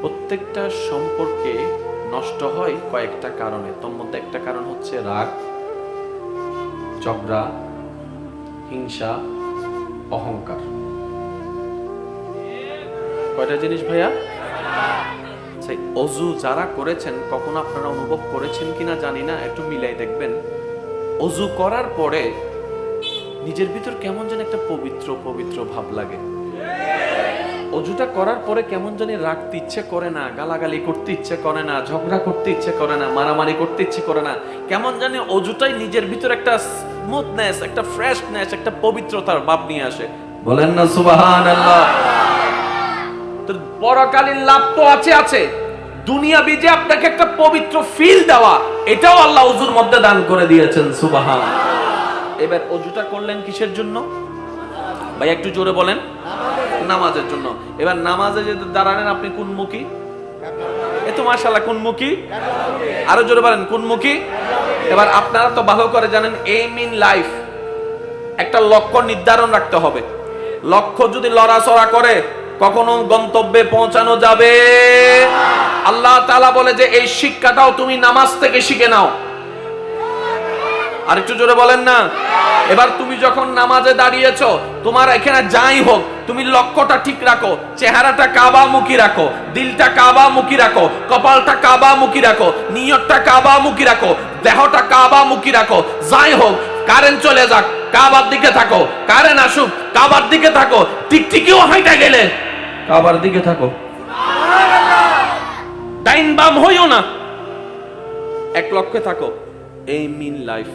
প্রত্যেকটা সম্পর্কে নষ্ট হয় কয়েকটা কারণে। তোর মধ্যে একটা কারণ হচ্ছে রাগ, ঝগড়া, হিংসা, অহংকার। কয়টা জিনিস ভাইয়া? সেই অজু যারা করেছেন, কখনো আপনারা অনুভব করেছেন কিনা জানি না, একটু মিলাই দেখবেন। অজু করার পরে নিজের ভিতর কেমন যেন একটা পবিত্র পবিত্র ভাব লাগে। অজুটা করার পরে কেমন জানি রাখতে ইচ্ছে করে না, গালাগালি করতে ইচ্ছে করে না, ঝগড়া করতে ইচ্ছে করে না, মারামারি করতে ইচ্ছে করে না। কেমন জানি অজুটাই নিজের ভিতর একটা স্মুথনেস একটা ফ্রেশনেস একটা পবিত্রতার ভাব নিয়ে আসে। বলেন না সুবাহান পরকালীন লাভ তো আছে আছে। দুনিয়া বিজে আপনাকে একটা পবিত্র ফিল দেওয়া, এটাও আল্লাহ অজুর মধ্যে দান করে দিয়েছেন, সুবাহান। এবার অজুটা করলেন কিসের জন্য? ভাই, একটু জোরে বলেন। নামাজের জন্য। এবার নামাজে যে দাঁড়ালেন আপনি কোন মুখী এ তো মাশাল্লাহ কোন মুখী আরও জোরে বলেন কোন মুখী এবার আপনারা তো ভালো করে জানেন এইম ইন লাইফ একটা লক্ষ্য নির্ধারণ রাখতে হবে। লক্ষ্য যদি লড়াচড়া করে, কখনো গন্তব্যে পৌঁছানো যাবে। আল্লাহ তালা বলে যে, এই শিক্ষাটাও তুমি নামাজ থেকে শিখে নাও। আর একটু জোরে বলেন না? এবার তুমি যখন নামাজে দাঁড়িয়েছ, তোমার এখানে যাই হোক তুমি লক্ষ্যটা ঠিক রাখো, চেহারাটা কাবা মুখী রাখো, দিলটা কাবা মুখী রাখো, কপালটা কাবা মুখী রাখো, নিয়তটা কাবা মুখী রাখো, দেহটা কাবা মুখী রাখো, যাই হোক কারেন্ট চলে যাক, কাবার দিকে থাকো কারেন্ট আসুক, কাবার দিকে থাকো, টিকটিকিও হাইটা গেলে, কাবার দিকে থাকো। ডাইন বাম হইও না। এক লক্ষ্যে থাকো, এই মিন লাইফ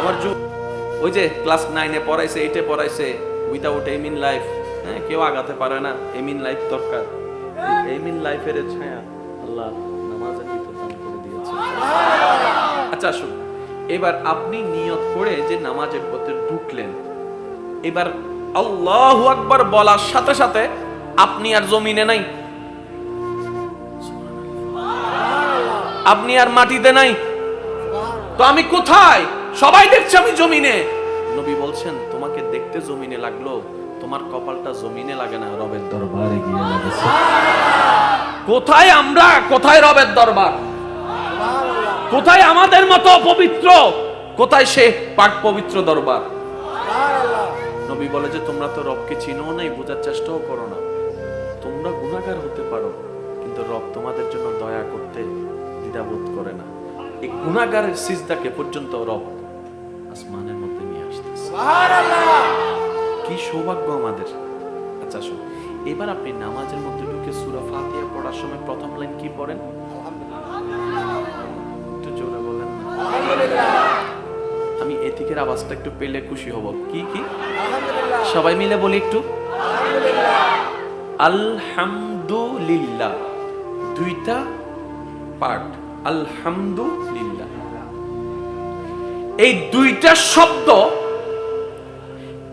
আমার ওই যে ক্লাস নাইনে পড়াইছে এইটে পড়াইছে উইদাউট এম ইন লাইফ হ্যাঁ কেউ আগাতে পারে না। এম ইন লাইফ দরকার। এম ইন লাইফের ছায়া আল্লাহ নামাজের ভিতর দান করে দিয়েছে। আচ্ছা আসুন। এবার আপনি নিয়ত করে যে নামাজের পথে ঢুকলেন, এবার আল্লাহু আকবার বলার সাথে সাথে আপনি আর জমিনে নাই। আপনি আর মাটিতে নাই। তো আমি কোথায়? সবাই দেখছে আমি জমিনে। নবী বলছেন, তোমাকে দেখতে জমিনে লাগল, তোমার কপালটা জমিনে লাগে না, রবের দরবারে গিয়ে লাগেছে। কোথায় আমরা? কোথায় রবের দরবার? কোথায় আমাদের মতো পবিত্র? কোথায় সে পাক পবিত্র দরবার? নবী বলে যে, তোমরা তো রবকে চিনো নাই, বোঝার চেষ্টাও করো না। তোমরা গুণাগার হতে পারো, কিন্তু রব তোমাদের জন্য দয়া করতে দ্বিধাবোধ করে না। এই গুণাগারের সিজদাকে পর্যন্ত রব আসমানের কি সৌভাগ্য আমাদের। আচ্ছা শোন এবার আপনি নামাজের মধ্যে ঢুকে সূরা ফাতিহা পড়ার সময় প্রথম লাইন কি পড়েন? একটু জোরে বলেন। আমি এথিকের আওয়াজটা একটু পেলে খুশি হব। কি কি? সবাই মিলে বলি একটু। আলহামদুলিল্লাহ। দুইটা পার্ট। আলহামদুলিল্লাহ। এই দুইটা শব্দ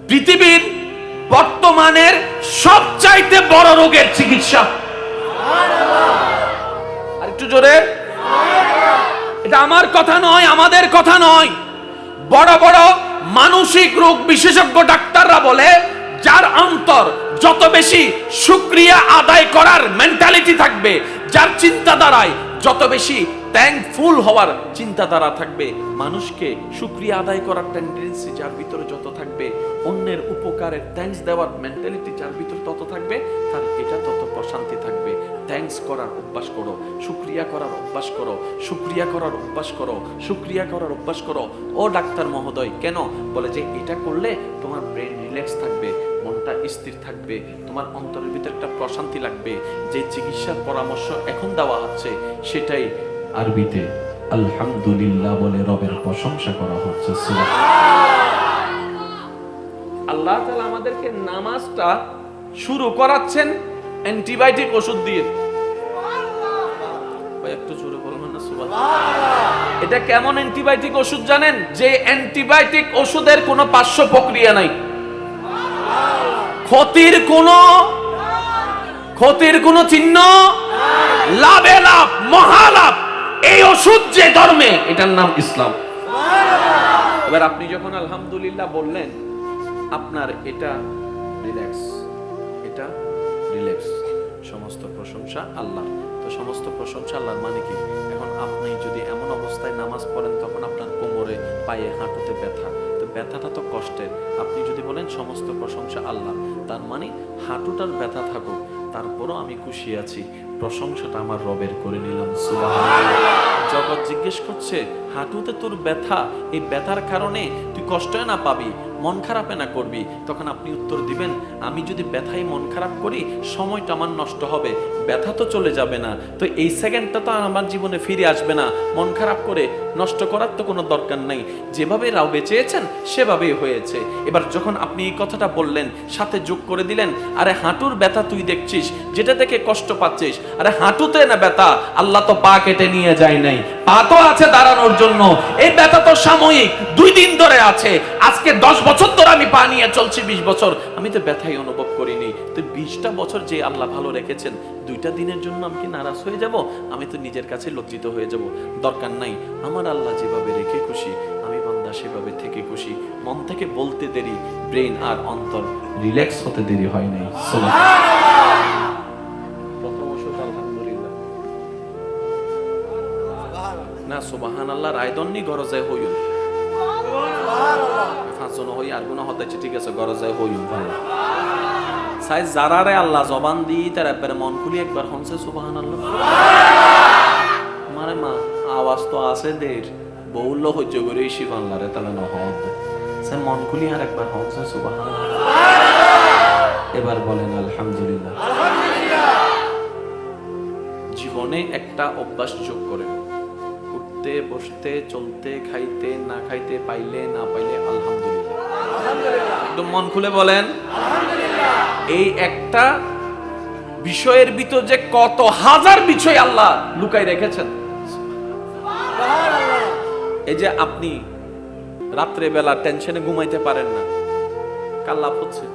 পৃথিবীর বর্তমানের সবচাইতে বড় রোগের চিকিৎসা। আর একটু জোরে। এটা আমার কথা নয়, আমাদের কথা নয়। বড় বড় মানসিক রোগ বিশেষজ্ঞ ডাক্তাররা বলে, যার অন্তর যত বেশি শুক্রিয়া আদায় করার মেন্টালিটি থাকবে, যার চিন্তাধারায় যত বেশি থ্যাঙ্কফুল হওয়ার চিন্তাধারা থাকবে, মানুষকে শুক্রিয়া আদায় করার টেন্ডেন্সি যার ভিতরে যত থাকবে অন্যের উপকারের থ্যাঙ্কস দেওয়ার মেন্টালিটি যার ভিতরে তত থাকবে, তার এটা তত প্রশান্তি থাকবে। থ্যাঙ্কস করার অভ্যাস করো, শুক্রিয়া করার অভ্যাস করো, শুক্রিয়া করার অভ্যাস করো, শুক্রিয়া করার অভ্যাস করো। ও ডাক্তার মহোদয়, কেন? বলে যে এটা করলে তোমার ব্রেন রিল্যাক্স থাকবে, মনটা স্থির থাকবে, তোমার অন্তরের ভিতরে একটা প্রশান্তি লাগবে। যে চিকিৎসার পরামর্শ এখন দেওয়া হচ্ছে, সেটাই আরবিতে আলহামদুলিল্লাহ বলে রবের প্রশংসা করা হচ্ছে। আল্লাহ তাআলা আমাদেরকে নামাজটা শুরু করাচ্ছেন অ্যান্টিবায়োটিক ওষুধ দিয়ে। এটা কেমন অ্যান্টিবায়োটিক ওষুধ জানেন? যে অ্যান্টিবায়োটিক ওষুধের কোনো পার্শ্ব প্রক্রিয়া নাই। ক্ষতির কোনো ক্ষতির কোনো চিহ্ন লাভে লাভ, মহালাভ। এই ওষুধ যে ধর্মে, এটার নাম ইসলাম। এবার আপনি যখন আলহামদুলিল্লাহ বললেন আপনার এটা রিল্যাক্স এটা রিল্যাক্স সমস্ত প্রশংসা আল্লাহ। তো সমস্ত প্রশংসা আল্লাহর মানে কি? এখন আপনি যদি এমন অবস্থায় নামাজ পড়েন, তখন আপনার কোমরে, পায়ে, হাঁটুতে ব্যথা। তো ব্যথাটা তো কষ্টের। আপনি যদি বলেন সমস্ত প্রশংসা আল্লাহ তার মানে হাঁটুটার ব্যথা থাকুক, তারপরও আমি খুশি আছি। প্রশংসাটা আমার রবের করে নিলাম জগৎ জিজ্ঞেস করছে, হাঁটুতে তোর ব্যথা? এই ব্যথার কারণে তুই কষ্ট না পাবি? মন খারাপে না করবি, তখন আপনি উত্তর দিবেন, আমি যদি ব্যথায় মন খারাপ করি, সময়টা আমার নষ্ট হবে। ব্যথা তো চলে যাবে না। তো এই সেকেন্ডটা তো আমার জীবনে ফিরে আসবে না। মন খারাপ করে নষ্ট করার তো কোনো দরকার নাই। যেভাবে রাও বেঁচেছেন সেভাবেই হয়েছে। এবার যখন আপনি এই কথাটা বললেন, সাথে যোগ করে দিলেন, আরে হাঁটুর ব্যথা তুই দেখছিস, যেটা দেখে কষ্ট পাচ্ছিস, আরে হাঁটুতে না ব্যথা, আল্লাহ তো পা কেটে নিয়ে যায় নাই। পা তো আছে দাঁড়ানোর জন্য। এই ব্যথা তো সাময়িক, দুই দিন ধরে আছে। আজকে দশ বছর ধরে আমি পা নিয়ে চলছি বিশ বছর। আমি তো ব্যথাই অনুভব করিনি। তো বিশটা বছর যে আল্লাহ ভালো রেখেছেন দুইটা দিনের জন্য আমি কি নারাজ হয়ে যাব? আমি তো নিজের কাছে লজ্জিত হয়ে যাব। দরকার নাই আমার আল্লাহ যেভাবে রেখে খুশি আমি বান্দা সেভাবে থেকে খুশি। মন থেকে বলতে দেরি ব্রেন আর অন্তর রিল্যাক্স হতে দেরি হয় নাই। না সুবাহান আল্লাহ রায়দন্নি গরজায় হইল ফাঁসন হই আর গুণ হতেছে ঠিক আছে গরজায় হইল ভালো সাই জারারে আল্লাহ জবান দি তার একবারে মন খুলি একবার হনছে সুবাহান আল্লাহ মানে মা, আওয়াজ তো আছে দের বহুল্য হজ্জ করে শিবান লারে তাহলে না হদ সে মন খুলি আর একবার হনছে সুবাহান এবার বলেন, আলহামদুলিল্লাহ। জীবনে একটা অভ্যাস যোগ করেন। উঠতে, বসতে, চলতে, খাইতে, না খাইতে, পাইলে, না পাইলে, আলহামদুলিল্লাহ। একদম মন খুলে বলেন। এই একটা বিষয়ের ভিতর যে কত হাজার বিষয় আল্লাহ লুকাই রেখেছেন। এই যে আপনি রাত্রে বেলা টেনশনে ঘুমাইতে পারেন না কার লাভ হচ্ছে।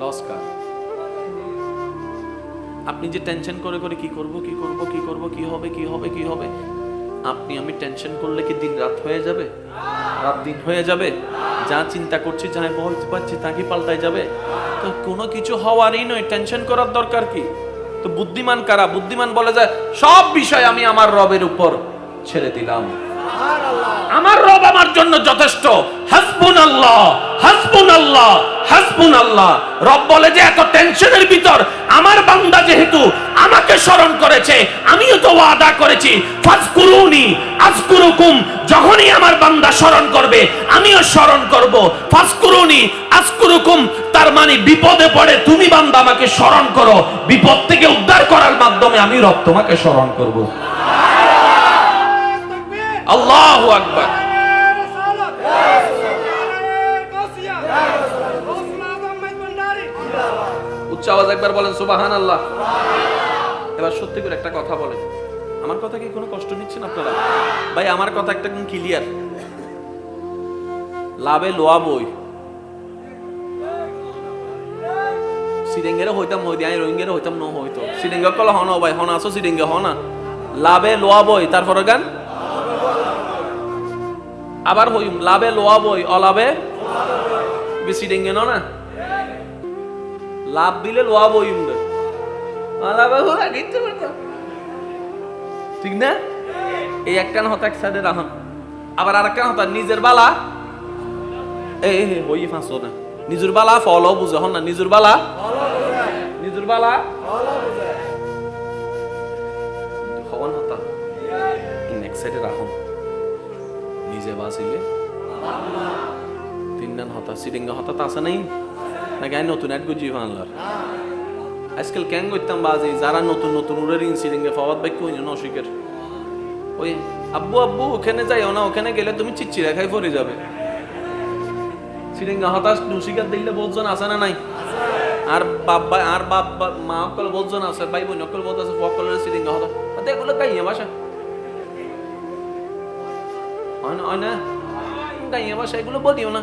লস কার? আপনি যে টেনশন করে করে কি করব কি করব কি করব কি হবে কি হবে কি হবে আপনি আমি টেনশন করলে কি দিন রাত হয়ে যাবে? রাত দিন হয়ে যাবে। যা চিন্তা করছি যা ভয় পারছি তা কি পাল্টাই যাবে? তো কোনো কিছু হওয়ারই নয় টেনশন করার দরকার কি? তো বুদ্ধিমান কারা? বুদ্ধিমান বলে যায় সব বিষয় আমি আমার রবের উপর ছেড়ে দিলাম। আমার রব আমার জন্য যথেষ্ট। হাসবুন আল্লাহ হাসবুন আল্লাহ আমিও স্মরণ করবে, আমিও স্মরণ করব। তার মানে বিপদে পড়ে তুমি বান্দা আমাকে স্মরণ করো, বিপদ থেকে উদ্ধার করার মাধ্যমে আমি রব তোমাকে স্মরণ করব। আল্লাহু আকবার। উচ্চ আওয়াজ একবার বলেন সুবাহান আল্লাহ এবার সত্যি করে একটা কথা বলেন। আমার কথা কি কোনো কষ্ট নিচ্ছেন আপনারা? ভাই, আমার কথা একটা ক্লিয়ার লাভে লোয়া বই। সিরিঙ্গের হইতাম মই দিয়ে রোহিঙ্গের হইতাম ন হইতো। সিরিঙ্গ কল হন ভাই হন আসো সিরিঙ্গে হনা লাভে লোয়া বই, তারপরে গান? আবার হইম, লাভে লোয়া বই, অলাভে বেশি ডেঙ্গে ন। না লাভ দিলে লোয়া বইম ঠিক না? এই একখান হতা এক সাইডে রাহন আবার আর একখান হতা, নিজের বালা। এই হই ফাঁসো না। নিজের বালা ফল বুঝে হন না? নিজের বালা? নিজের বালা? হওয়ান হতা নেক্সট সাইডে রাখুন নিজে বাঁচিলে। তিনদান হতা সিরিঙ্গা হতা আছে নাই না গাই নতুন এক গুজি বাংলার আজকাল ক্যাং করতাম বাজে যারা নতুন নতুন উড়ে রিং সিরিঙ্গে ফওয়াদ বাইক কই না অস্বীকার ওই আব্বু আব্বু ওখানে যাইও না ওখানে গেলে তুমি চিচ্ছি রেখাই পড়ে যাবে সিরিঙ্গা হতাশ আছে না নাই আর আর বাবা মা অকল আছে ভাই বোন অকল আছে ফকলের সিরিঙ্গা হতা এগুলো কাইয়া ভাষা হয় না হয় ভাষা এগুলো বলিও না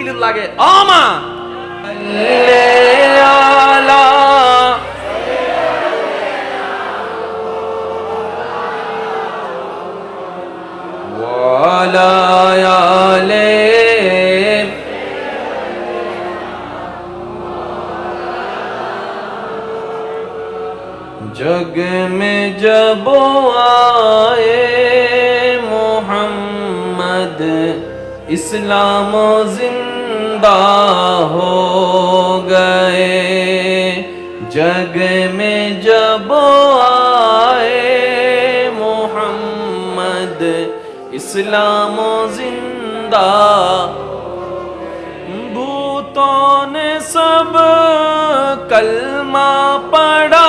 দিলির লাগে আমা जग में जब आए मोहम्मद इस्लाम जिंद خدا ہو گئے۔ جگ میں جب آئے محمد، اسلام و زندہ۔ بوتوں نے سب کلمہ پڑا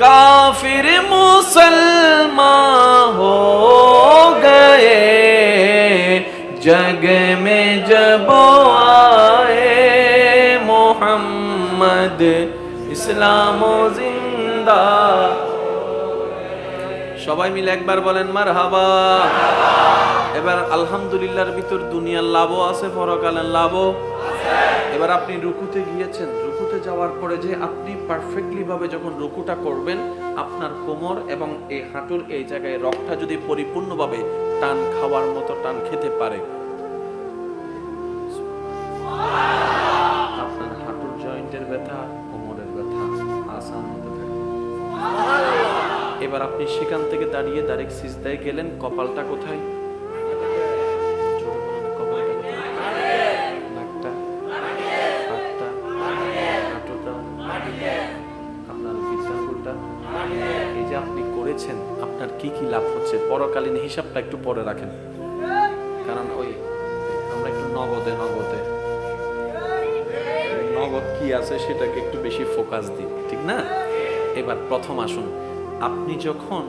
کافر مسلمان ہو گئے۔ جگ میں जब आए मोहम्मद ইসলাম জিন্দা সবাই মিলে একবার বলেন মার হাবা এবার আলহামদুলিল্লাহর ভিতর দুনিয়ার লাভও আছে পরকালের লাভও এবার আপনি রুকুতে গিয়েছেন রুকুতে যাওয়ার পরে যে আপনি পারফেক্টলি ভাবে যখন রুকুটা করবেন আপনার কোমর এবং এই হাঁটুর এই জায়গায় রক্তটা যদি পরিপূর্ণভাবে টান খাওয়ার মতো টান খেতে পারে আপনার হাঁটুর জয়েন্টের ব্যথা, কোমরের ব্যথা আসান হতে থাকে। এবার আপনি সেখান থেকে দাঁড়িয়ে ডাইরেক্ট সিজদায় গেলেন, কপালটা কোথায়? করেছেন, আপনার কি কি লাভ হচ্ছে? পরকালীন হিসাবটা একটু পরে রাখেন। কারণ ওই, আমরা একটু নগদে, নগদ। আছে সেটাকে একটু বেশি ফোকাস দিই, ঠিক না? এবার প্রথম আসুন, আপনি যখন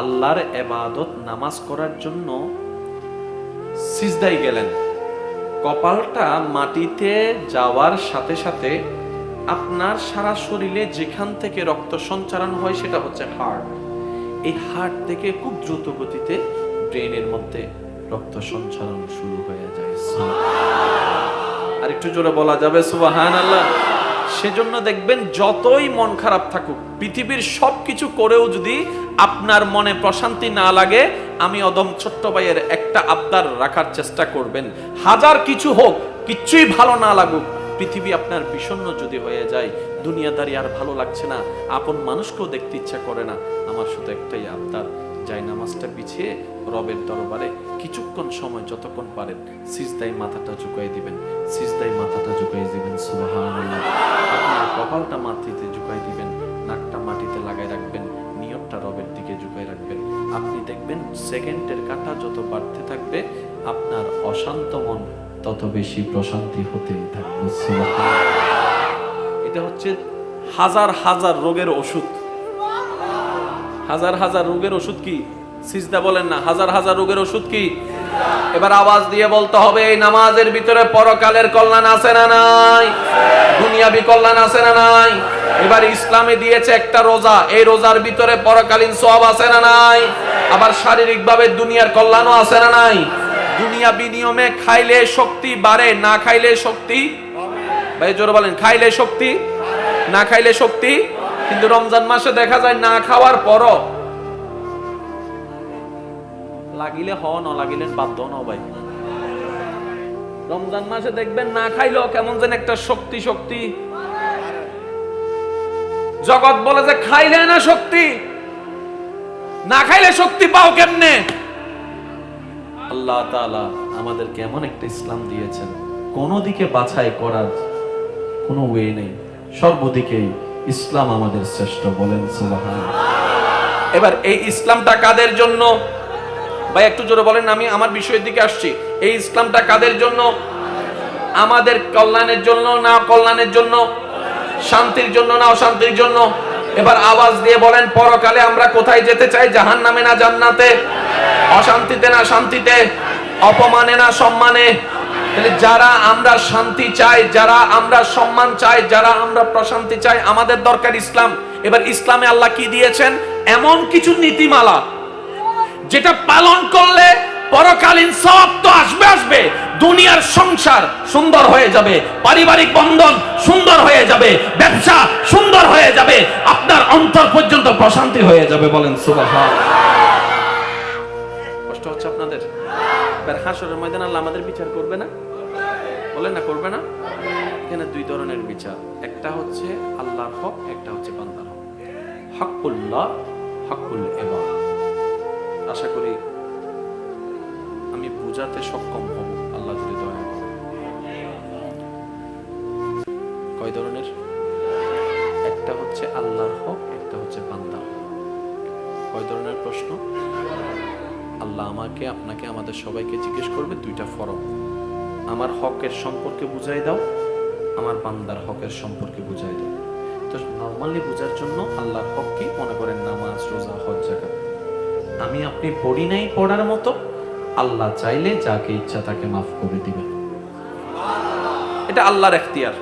আল্লাহর এবাদত নামাজ করার জন্য সিজদাই গেলেন, কপালটা মাটিতে যাওয়ার সাথে সাথে আপনার সারা শরীরে যেখান থেকে রক্ত সঞ্চারণ হয় সেটা হচ্ছে হার্ট এই হার্ট থেকে খুব দ্রুত গতিতে ব্রেনের মধ্যে রক্ত সঞ্চারণ শুরু হয়ে যায়। আর একটু জোরে বলা যাবে সুবাহান আল্লাহ সেজন্য দেখবেন যতই মন খারাপ থাকুক, পৃথিবীর সবকিছু করেও যদি আপনার মনে প্রশান্তি না লাগে, আমি অদম ছোট্ট ভাইয়ের একটা আবদার রাখার চেষ্টা করবেন। হাজার কিছু হোক, কিচ্ছুই ভালো না লাগুক, পৃথিবী আপনার বিষণ্ণ যদি হয়ে যায়, দুনিয়াদারি আর ভালো লাগছে না, আপন মানুষকেও দেখতে ইচ্ছা করে না, আমার শুধু একটাই আবদার। যাই নামাজটা পিছিয়ে রবের দরবারে কিছুক্ষণ সময় যতক্ষণ পারেন সিজদাই মাথাটা ঝুঁকাই দিবেন সিজদাই মাথাটা ঝুঁকাই দিবেন আপনার কপালটা মাটিতে ঝুঁকাই দিবেন, নাকটা মাটিতে লাগাই রাখবেন, নিয়তটা রবের দিকে ঝুঁকাই রাখবেন। আপনি দেখবেন সেকেন্ডের কাটা যত বাড়তে থাকবে, আপনার অশান্ত মন তত বেশি প্রশান্তি হতে থাকবে এটা হচ্ছে হাজার হাজার রোগের ওষুধ। হাজার হাজার রোগের ওষুধ কি? সিজদা বলেন না, হাজার হাজার রোগের ওষুধ কি? এবার আওয়াজ দিয়ে বলতে হবে, এই নামাজের ভিতরে পরকালের কল্যাণ আছে না নাই? দুনিয়াবি কল্যাণ আছে না নাই? এবার ইসলামে দিয়েছে একটা রোজা, এই রোজার ভিতরে পরকালীন সব আছে না নাই? আবার শারীরিক ভাবে দুনিয়ার কল্যাণও আছে না নাই? দুনিয়া বিনিয়মে খাইলে শক্তি বাড়ে, না খাইলে শক্তি ভাই, জোরে বলেন, খাইলে শক্তি, না খাইলে শক্তি কিন্তু রমজান মাসে দেখা যায় না খাওয়ার পরও। লাগিলে হ ন লাগিলেন বাধ্য ন ভাই। রমজান মাসে দেখবেন না খাইলেও কেমন যেন একটা শক্তি শক্তি। জগৎ বলে যে খাইলে না শক্তি, না খাইলে শক্তি পাও কেমনে? আল্লাহ তাআলা আমাদেরকে এমন একটা ইসলাম দিয়েছেন। কোন দিকে বাছাই করার কোনো ওয়ে নেই। সর্বদিকেই ইসলাম আমাদের শ্রেষ্ঠ বলেন সুবহান এবার এই ইসলামটা কাদের জন্য? ভাই, একটু জোরে বলেন, আমি আমার বিষয়ের দিকে আসছি। এই ইসলামটা কাদের জন্য? আমাদের কল্যাণের জন্য না কল্যাণের জন্য? শান্তির জন্য না অশান্তির জন্য? এবার আওয়াজ দিয়ে বলেন, পরকালে আমরা কোথায় যেতে চাই? জাহান নামে না জান্নাতে? অশান্তিতে না শান্তিতে? অপমানে না সম্মানে? যারা আমরা শান্তি চাই, যারা আমরা সম্মান চাই, যারা আমরা প্রশান্তি চাই, আমাদের দরকার ইসলাম। এবার ইসলামে আল্লাহ কি দিয়েছেন? এমন কিছু নীতিমালা, যেটা পালন করলে পরকালীন সব তো আসবে আসবে, দুনিয়ার সংসার সুন্দর হয়ে যাবে, পারিবারিক বন্ধন সুন্দর হয়ে যাবে, ব্যবসা সুন্দর হয়ে যাবে, আপনার অন্তর পর্যন্ত প্রশান্তি হয়ে যাবে বলেন সুবহান কষ্ট হচ্ছে আপনাদের? এবার হাসরের ময়দান আল্লাহ আমাদের বিচার করবে না? বলেন না, করবে না? এখানে দুই ধরনের বিচার। একটা হচ্ছে আল্লাহর হক, একটা হচ্ছে বান্দার হক। হকুল্লাহ, হকুল এবার আশা করি আমি বুঝাতে সক্ষম হব। আল্লাহ যদি দয়া কয় ধরনের? একটা হচ্ছে আল্লাহর হক, একটা হচ্ছে বান্দার হক। কয় ধরনের প্রশ্ন? আল্লাহ আমাকে, আপনাকে, আমাদের সবাইকে জিজ্ঞেস করবে দুইটা ফরম। আমার হকের সম্পর্কে বুঝাই দাও, আমার বান্দার হকের সম্পর্কে বুঝাই দাও। তো নর্মালি বোঝার জন্য আল্লাহর হক কি? মনে করেন নামাজ, রোজা, হজ জাকাত আমি আপনি পড়ি নাই পড়ার মতো, আল্লাহ চাইলে যাকে ইচ্ছা তাকে মাফ করে দিবেন। এটা আল্লাহর এখতিয়ার।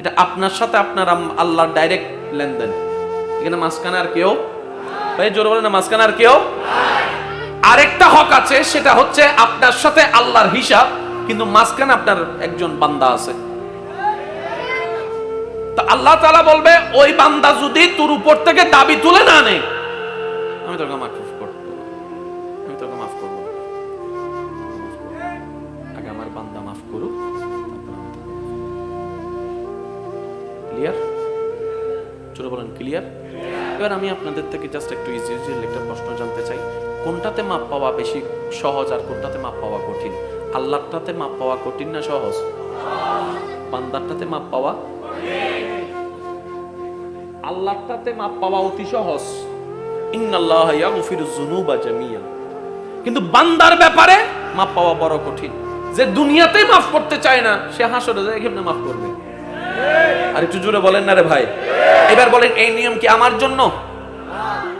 এটা আপনার সাথে আপনার আল্লাহর ডাইরেক্ট লেনদেন। এখানে মাঝখানে আর কেউ? ভাই, জোর বলেন না, মাঝখানে আর কেউ? আরেকটা হক আছে সেটা হচ্ছে আপনার সাথে আল্লাহর হিসাব কিন্তু মাঝখানে আপনার একজন বান্দা আছে। তা আল্লাহ তাআলা বলবে ওই বান্দা যদি তোর উপর থেকে দাবি তুলে না নেয় আমি তোকে মাফ করব। আমি তোকে মাফ করব। না। না। আগে আমার বান্দা মাফ করুক ক্লিয়ার চলো বলেন ক্লিয়ার এবার আমি আপনাদের থেকে জাস্ট একটু ইজি ইজি একটা প্রশ্ন জানতে চাই। কোনটাতে মাপ পাওয়া বেশি সহজ আর কোনটাতে মাপ পাওয়া কঠিন? আল্লাহটাতে মাপ পাওয়া কঠিন না সহজ? বান্দারটাতে মাপ পাওয়া আল্লাহটাতে মাপ পাওয়া অতি সহজ। ইন্নাল্লাহ ইয়াগফিরু যুনুবা জামিয়া। কিন্তু বান্দার ব্যাপারে মাপ পাওয়া বড় কঠিন। যে দুনিয়াতেই মাফ করতে চায় না, সে হাসরে যায় কেমনে মাফ করবে? আর একটু জোরে বলেন না রে ভাই। এবার বলেন, এই নিয়ম কি আমার জন্য?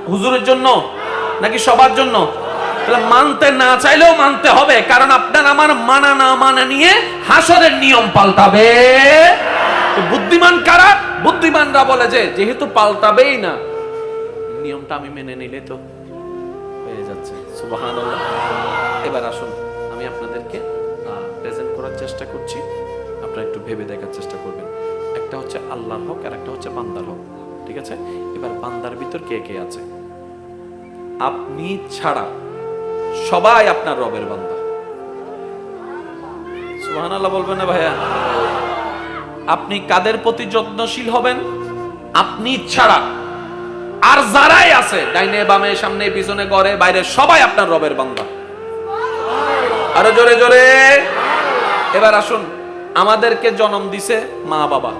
হুজুরের জন্য? নাকি সবার জন্য? তাহলে মানতে না চাইলেও মানতে হবে, কারণ আপনার আমার মানা না মানা নিয়ে হাসরের নিয়ম পাল্টাবে। বুদ্ধিমান কারা? বুদ্ধিমানরা বলে যে, যেহেতু পাল্টাবেই না। নিয়মটা আমি মেনে নিলে তো হয়ে যাচ্ছে। এবার আসুন, আমি আপনাদেরকে প্রেজেন্ট করার চেষ্টা করছি। আপনারা একটু ভেবে দেখার চেষ্টা করবেন। একটা হচ্ছে আল্লাহর হক আর একটা হচ্ছে বান্দার হক। ঠিক আছে? এবার বান্দার ভিতর কে কে আছে? আপনি ছাড়া সবাই আপনার রবের বান্দা। সুবহানাল্লাহ বলবেন না ভাইয়া? আপনি কাদের প্রতি যত্নশীল হবেন? আপনি ছাড়া। আর যারাই আছে, ডাইনে বামে, সামনে, পিছনে, গড়ে, বাইরে, সবাই আপনার রবের বান্দা। আরও জোরে জোরে। এবার আসুন, আমাদেরকে জন্ম দিছে মা বাবা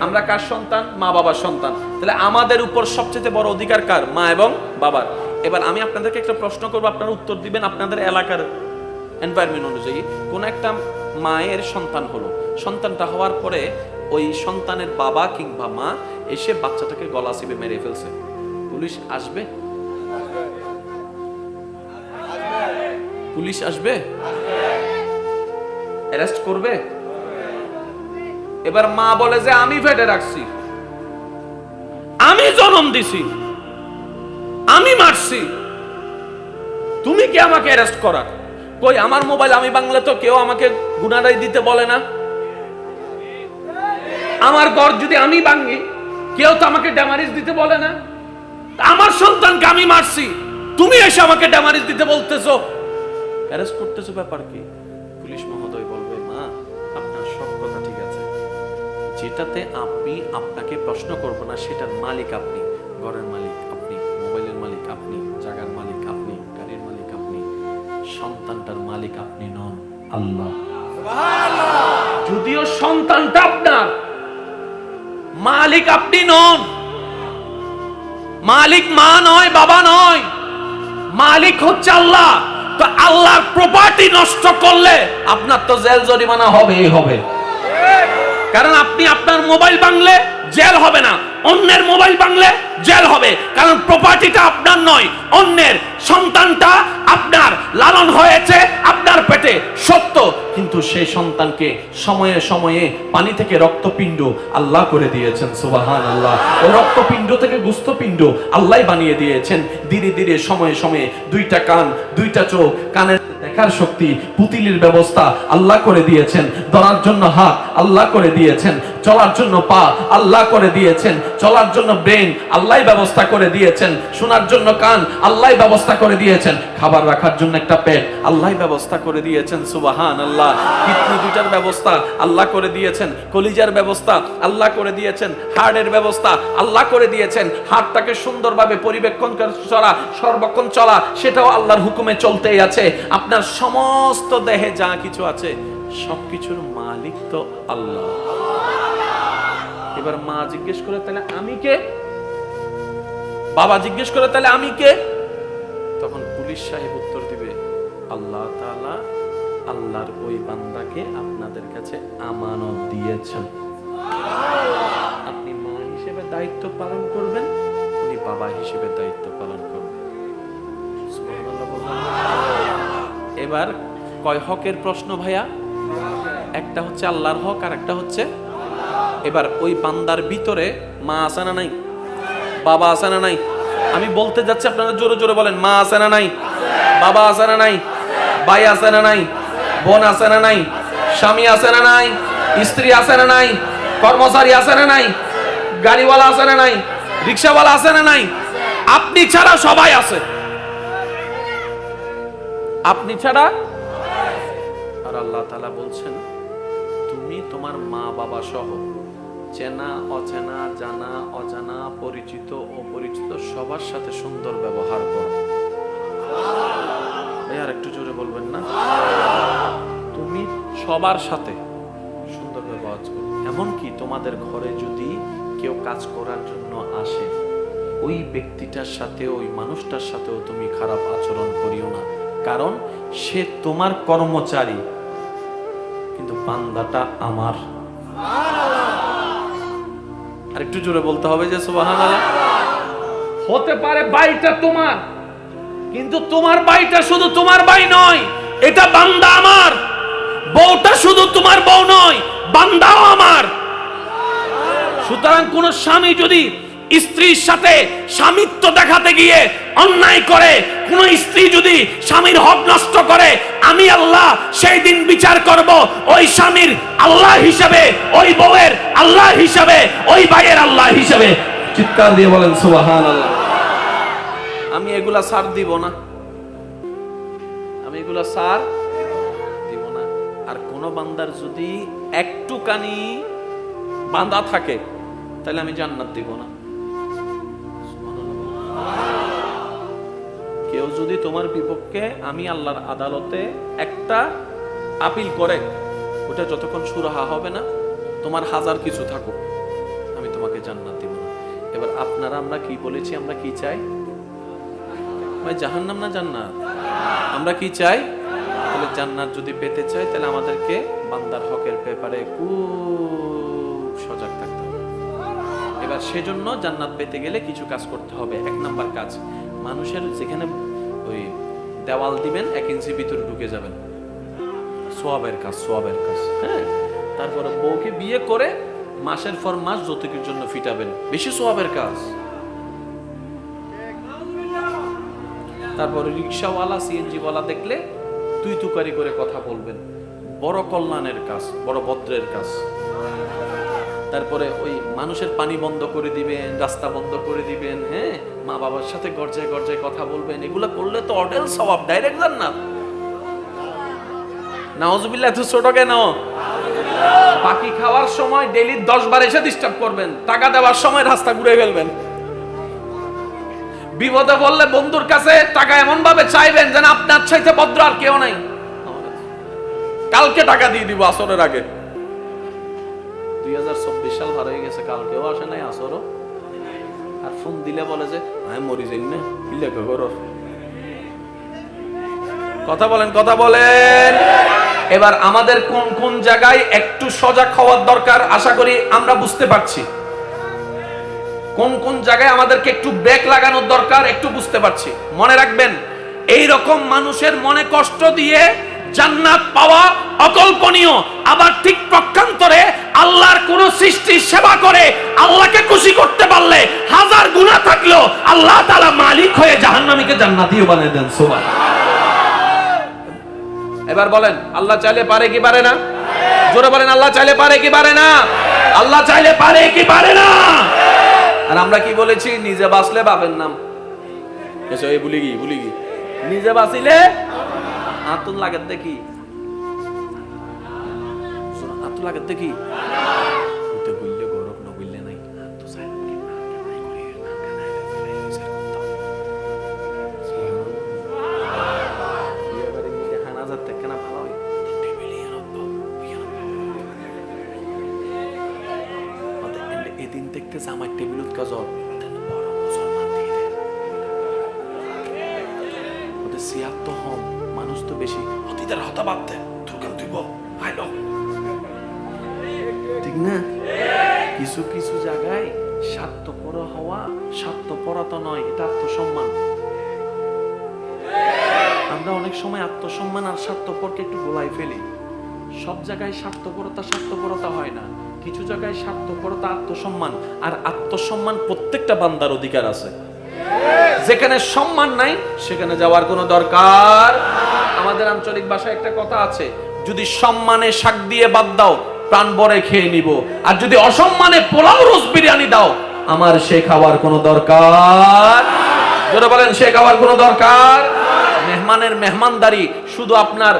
আমরা কার সন্তান? মা বাবার সন্তান। তাহলে আমাদের উপর সবচেয়ে বড় অধিকার কার? মা এবং বাবার। এবার আমি আপনাদেরকে একটা প্রশ্ন করব আপনারা উত্তর দিবেন আপনাদের এলাকার এনভায়রনমেন্ট অনুযায়ী। কোন একটা মায়ের সন্তান হলো। সন্তানটা হওয়ার পরে ওই সন্তানের বাবা কিংবা মা এসে বাচ্চাটাকে গলা চিপে মেরে ফেলছে। পুলিশ আসবে? পুলিশ আসবে। অ্যারেস্ট করবে? এবার মা বলে যে, আমি ফেটে রাখছি। আমি জন্ম দিছি। আমি মারছি। তুমি কি আমাকে অ্যারেস্ট করার? কই, আমার মোবাইল আমি বাংলা তো কেউ আমাকে গুনারাই দিতে বলে না। আমার ঘর যদি আমি ভাঙি, কেউ তো আমাকে ড্যামারিজ দিতে বলে না। আমার সন্তানকে আমি মারছি। তুমি এসে আমাকে ড্যামারিজ দিতে বলতেছো। অ্যারেস্ট করতেছো ব্যাপার কি? পুলিশ যেটাতে আপনি আপনাকে প্রশ্ন করব না, সেটার মালিক আপনি, ঘরের মালিক আপনি, মোবাইলের মালিক আপনি, জায়গার মালিক আপনি, গাড়ির মালিক আপনি, সন্তানটার মালিক আপনি নন, আল্লাহ। যদিও সন্তানটা আপনার, মালিক আপনি নন, মালিক মা নয়, বাবা নয়, মালিক হচ্ছে আল্লাহ। তো আল্লাহর প্রপার্টি নষ্ট করলে আপনার তো জেল জরিমানা হবেই, হবে। কারণ আপনি আপনার মোবাইল বাংলে জেল হবে না, অন্যের মোবাইল বাংলে জেল হবে। কারণ প্রপার্টিটা আপনার নয়, অন্যের সন্তানটা আপনার লালন হয়েছে, আপনার পেটে সত্য। কিন্তু সেই সন্তানকে সময়ে সময়ে পানি থেকে রক্তপিণ্ড আল্লাহ করে দিয়েছেন সুবাহান আল্লাহ ও রক্তপিণ্ড থেকে গুস্তপিণ্ড আল্লাহ বানিয়ে দিয়েছেন। ধীরে ধীরে, সময়ে সময়ে দুইটা কান, দুইটা চোখ, কানের দেখার শক্তি, পুতিলির ব্যবস্থা আল্লাহ করে দিয়েছেন। ধরার জন্য হাত আল্লাহ করে দিয়েছেন। চলার জন্য পা আল্লাহ করে দিয়েছেন। চলার জন্য ব্রেন আল্লাহ ব্যবস্থা করে দিয়েছেন। শোনার জন্য কান আল্লাহ ব্যবস্থা করে দিয়েছেন। খাবার রাখার জন্য একটা পেট। আল্লাহ ব্যবস্থা করে দিয়েছেন সুবাহান আল্লাহ কিডনি দুটার ব্যবস্থা, আল্লাহ করে দিয়েছেন। কলিজার ব্যবস্থা, আল্লাহ করে দিয়েছেন। হার্টের ব্যবস্থা, আল্লাহ করে দিয়েছেন। হার্টটাকে সুন্দরভাবে পরিবেক্ষণ চলা, সর্বক্ষণ চলা, সেটাও আল্লাহর হুকুমে চলতেই আছে। আপনার সমস্ত দেহে যা কিছু আছে, সবকিছুর মালিক তো আল্লাহ। এবার মা জিজ্ঞেস করে, তাহলে আমি কে? বাবা জিজ্ঞেস করে, তাহলে আমি কে? পুলিশ সাহেব উত্তর দিবে আল্লাহ তালা আল্লাহর ওই বান্দাকে আপনাদের কাছে আমানত দিয়েছেন। আপনি মা হিসেবে দায়িত্ব পালন করবেন উনি বাবা হিসেবে দায়িত্ব পালন করবেন? এবার কয় হকের প্রশ্ন ভাইয়া? একটা হচ্ছে আল্লাহর হক আর একটা হচ্ছে এবার ওই বান্দার ভিতরে মা আসানা নাই? বাবা আসানা নাই? আমি বলতে যাচ্ছি, আপনারা জোরে জোরে বলেন, মা আছে না নাই? বাবা আছে না নাই? ভাই আছে না নাই? বোন আছে না নাই? স্বামী আছে না নাই? স্ত্রী আছে না নাই? কর্মচারী আছে না নাই? গাড়িওয়ালা আছে না নাই? রিক্সাওয়ালা আছে না নাই? আপনি ছাড়া সবাই আছে। আপনি ছাড়া? আর আল্লাহ তাআলা বলছেন, তুমি তোমার মা বাবা সহ চেনা, অচেনা, জানা, অজানা, পরিচিত, অপরিচিত, সবার সাথে সুন্দর ব্যবহার করো। আর একটু জোরে বলবেন না? তুমি সবার সাথে সুন্দর ব্যবহার করো। এমনকি তোমাদের ঘরে যদি কেউ কাজ করার জন্য আসে, ওই ব্যক্তিটার সাথে ওই মানুষটার সাথেও তুমি খারাপ আচরণ করিও না। কারণ সে তোমার কর্মচারী। কিন্তু বান্দাটা আমার। আর একটু জোরে বলতে হবে যে সুবাহান হতে পারে বাড়িটা তোমার, কিন্তু তোমার বাড়িটা শুধু তোমার বাড়ি নয়, এটা বান্দা আমার। বউটা শুধু তোমার বউ নয়, বান্দাও আমার। সুতরাং কোন স্বামী যদি স্ত্রীর সাথে স্বামিত্ব দেখাতে গিয়ে অন্যায় করে, কোন স্ত্রী যদি স্বামীর হক নষ্ট করে, আমি আল্লাহ সেই দিন বিচার করব, ওই স্বামীর আল্লাহ হিসাবে, ওই বউয়ের হিসাবে ওই ভাইয়ের আল্লাহ হিসাবে। চিৎকার দিয়ে বলেন সুবাহান আল্লাহ আমি এগুলা সার দিব না। আমি এগুলা সার দিব না। আর কোন বান্দার যদি একটুখানি বাঁধা থাকে তাহলে আমি জান্নাত দিব না। কেউ যদি তোমার বিপক্ষে আমি আল্লাহর আদালতে একটা আপিল করে ওটা যতক্ষণ সুরাহা হবে না তোমার হাজার কিছু থাকুক, আমি তোমাকে জান্নাত দিব। না এবার আপনারা আমরা কি বলেছি, আমরা কি চাই? ভাই, জাহান্নাম না জান্নাত? আমরা কি চাই? তাহলে জান্নাত যদি পেতে চাই, তাহলে আমাদেরকে বান্দার হকের ব্যাপারে খুব সজাগ থাকতে হবে। এবার সেজন্য জান্নাত পেতে গেলে কিছু কাজ করতে হবে। এক নাম্বার কাজ, মানুষের যেখানে ওই দেওয়াল দিবেন, এক ইঞ্চি ভিতরে ঢুকে যাবেন। সোয়াবের কাজ সোয়াবের কাজ। হ্যাঁ তারপরে বউকে বিয়ে করে মাসের পর মাস যৌতুকের জন্য ফিটাবেন। বেশি সোয়াবের কাজ। তারপরে রিক্সাওয়ালা, সিএনজিওয়ালা দেখলে তুই তুকারি করে কথা বলবেন। বড় কল্যাণের কাজ, বড় ভদ্রের কাজ। তারপরে ওই মানুষের পানি বন্ধ করে দিবেন, রাস্তা বন্ধ করে দিবেন হ্যাঁ? মা বাবার সাথে গর্জায় গর্জায় কথা বলবেন। এগুলো করলে তো অটেল সবাব ডাইরেক্ট জান্নাত। নাওজবিল্লাহ এত ছোট কেন? বাকি খাওয়ার সময় ডেলি দশ বার এসে ডিস্টার্ব করবেন। টাকা দেওয়ার সময় রাস্তা ঘুরে ফেলবেন। বিপদে বললে বন্ধুর কাছে টাকা এমন ভাবে চাইবেন যেন আপনার চাইতে ভদ্র আর কেউ নাই। কালকে টাকা দিয়ে দিব আসরের আগে। দুই হাজার চব্বিশ সাল ভালো হয়ে গেছে, কালকেও আসে নাই আসরও। আর ফোন দিলে বলে যে আমি মরি যাই না, কি লেখা করো? কথা বলেন কথা বলেন। এবার আমাদের কোন কোন জায়গায় একটু সজাগ হওয়ার দরকার, আশা করি আমরা বুঝতে পারছি। কোন কোন জায়গায় আমাদেরকে একটু ব্রেক লাগানোর দরকার, একটু বুঝতে পারছি। মনে রাখবেন এই রকম মানুষের মনে কষ্ট দিয়ে জান্নাত পাওয়া অকল্পনীয়। আবার ঠিক পক্ষান্তরে আল্লাহর কোন সৃষ্টির সেবা করে আল্লাহকে খুশি করতে পারলে হাজার গুণা থাকলেও আল্লাহ তাআলা মালিক হয়ে জাহান্নামীকে জান্নাতিও বানিয়ে দেন সুবহান এবার বলেন আল্লাহ চাইলে পারে কি পারে না? জোরে বলেন আল্লাহ চাইলে পারে কি পারে না? আল্লাহ চাইলে পারে কি পারে না? আর আমরা কি বলেছি নিজে বাঁচলে বাপের নাম। এসো এই ভুলি গি ভুলি গি নিজে বাঁচিলে আতুন লাগাতে দেখি শোনো, লাগাতে লাগে হম মানুষ তো বেশি। অতীতের কেন দিব। ঠিক না? কিছু কিছু জায়গায় স্বার্থপর হওয়া নয়, এটা আত্মসম্মান। আমরা অনেক সময় আত্মসম্মান আর স্বার্থপরকে একটু গোলাই ফেলি। সব জায়গায় স্বার্থপরতা স্বার্থপরতা হয় না। কিছু জায়গায় স্বার্থপরতা, আত্মসম্মান। আর আত্মসম্মান প্রত্যেকটা বান্দার অধিকার আছে। যেখানে সম্মান নাই, সেখানে যাওয়ার কোনো দরকার। আমাদের আঞ্চলিক ভাষায় একটা কথা আছে, যদি সম্মানে শাক দিয়ে বাদ দাও, প্রাণ বরে খেয়ে নিব। আর যদি অসম্মানে পোলাও রোজ বিরিয়ানি দাও, আমার সে খাওয়ার কোনো দরকার। যেটা বলেন, সে খাওয়ার কোনো দরকার? মেহমানের মেহমানদারি শুধু আপনার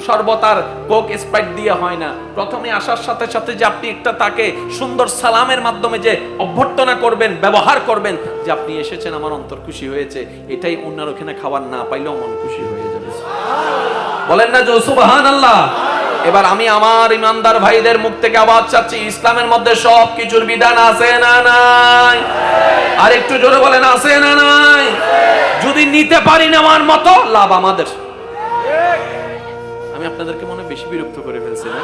সর্বতার কোক স্প্রাইট দিয়ে হয় না। প্রথমে আসার সাথে সাথে যে আপনি একটা তাকে সুন্দর সালামের মাধ্যমে যে অভ্যর্থনা করবেন, ব্যবহার করবেন, যে আপনি এসেছেন, আমার অন্তর খুশি হয়েছে, এটাই অন্যের ওখানে খাবার না পাইলেও মন খুশি হয়ে যাবে। বলেন না যে সুবহান আল্লাহ এবার আমি আমার ইমানদার ভাইদের মুখ থেকে আওয়াজ চাচ্ছি, ইসলামের মধ্যে সব কিছুর বিধান আছে না নাই? আর একটু জোরে বলেন, আছে না নাই? যদি নিতে পারি নেওয়ার মতো, লাভ আমাদের। আমি আপনাদেরকে মনে বেশি বিরক্ত করে ফেলছি না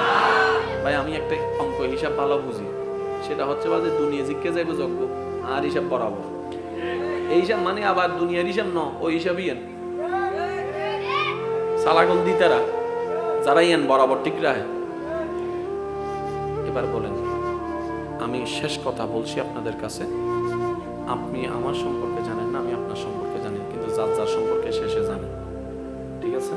ভাই, আমি একটা অঙ্ক, হিসাব ভালো বুঝি। সেটা হচ্ছে বা যে দুনিয়া জিজ্ঞে যাইব যজ্ঞ আর হিসাব বরাবর এই হিসাব মানে আবার দুনিয়ার হিসাব ন, ওই হিসাবই এন। সালাগল দিতারা যারা ইয়েন বরাবর ঠিক রাখে। এবার বলেন, আমি শেষ কথা বলছি আপনাদের কাছে। আপনি আমার সম্পর্কে জানেন না, আমি আপনার সম্পর্কে জানি কিন্তু যার যার সম্পর্কে শেষে জানেন ঠিক আছে?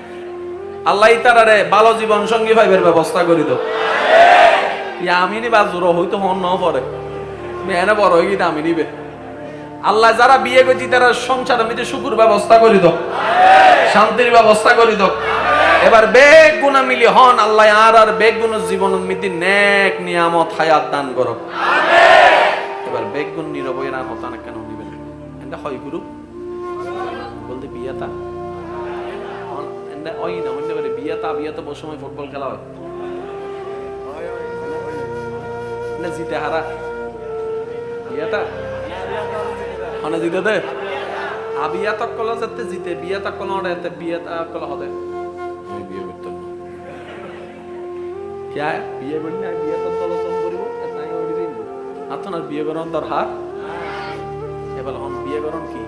আল্লাহ তারারে ভালো জীবন সঙ্গী ভাইবের ব্যবস্থা করি তো ইয়া আমি নিবা জোর হইতো হন ন পরে। মেয়ে বড় হয়ে গিয়ে আমি নিবে আল্লাহ যারা বিয়ে করছি, তারা সংসার মিতে সুখুর ব্যবস্থা করি তো শান্তির ব্যবস্থা করি তো এবার বেগ গুণা মিলি হন আল্লাহ, আর আর বেগ গুণ জীবন মিতি নেক নিয়ামত হায়াত দান করো। এবার বেগ গুণ নীরবই না হতা না কেন নিবেন এটা হয় গুরু। বলতে বিয়াতা এটা ওই না অন্য করে বিয়াতা বিয়াতা বহু সময় ফুটবল খেলা হয় না জিতে হারা বিয়াতা মানে জিতে দে আবিয়া তক কলা যাতে জিতে বিয়া তক কলা ওটা এতে বিয়া তক কলা হবে আমি বিয়ে করতে ক্যা বিয়ে করি না বিয়ে তো তল তল করিব তাই ওড়ি দিন আতন আর বিয়ে করন তোর হার এবার হন বিয়ে করন কি